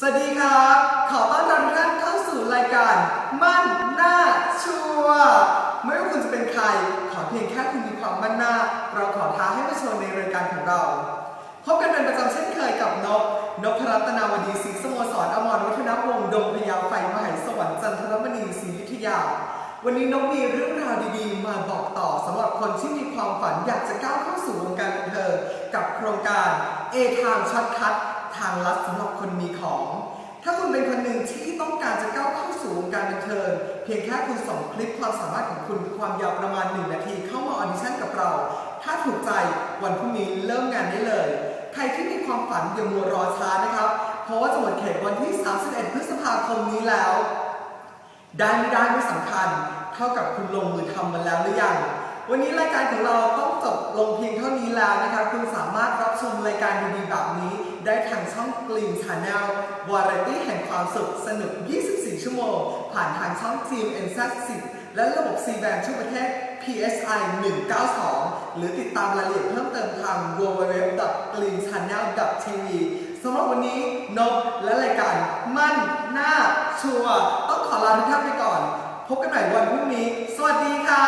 สวัสดีครับ ขอต้อนรับทุกท่านเข้าสู่รายการ มั่นหน้าชัวร์ไม่ว่าคุณจะเป็นใคร ขอเพียงแค่คุณมีความมั่นหน้า เราขอท้าให้มาชว์ในรายการของเรา พบกันเป็นประจำเช่นเคยกับนก นพรัตนาวดีศรีสโมสรอมรวัฒนวงศ์ดงพญาไฟมหาสวรรค์จันทรมณีศรีอยุธยา วันนี้นกมีเรื่องราวดีๆ มาบอกต่อสำหรับคนที่มีความฝันอยากจะก้าวเข้าสู่วงการบันเทิงกับโครงการ A ทางช็อตคัท ทางลัดสำหรับคนมีของ ถ้าคุณเป็นคนหนึ่งที่ต้องการจะก้าวเข้าสู่วงการบันเทิงเพียงแค่คุณส่งคลิปความสามารถของคุณความยาวประมาณ 1 นาทีเข้ามาออดิชั่นกับเรา ถ้าถูกใจวันพรุ่งนี้เริ่มงานได้เลย ใครที่มีความฝันอย่ามัวรอช้านะครับ เพราะว่าจะหมดเขตวันที่ 31 พฤษภาคมนี้แล้ว ได้ไม่ได้ไม่สำคัญ เท่ากับคุณลงมือทำมันแล้วหรือยังวันนี้รายการของเราต้องจบลงเพียงเท่านี้แล้วนะครับคุณสามารถรับชมรายการดีๆแบบนี้ ได้ทางช่อง Gleam Channel วาไรตี้แห่งความสุขสนุก 24 ชั่วโมง ผ่านทางช่อง GMM 10และระบบ C band ทั่วประเทศ PSI 192 หรือติดตามรายละเอียดเพิ่มเติมทาง www.gleamchannel.tv สำหรับวันนี้นกและรายการมั่นหน้าชัวต้องขอลาทุกท่านไปก่อน พบกันใหม่วันพรุ่งนี้ สวัสดีครับ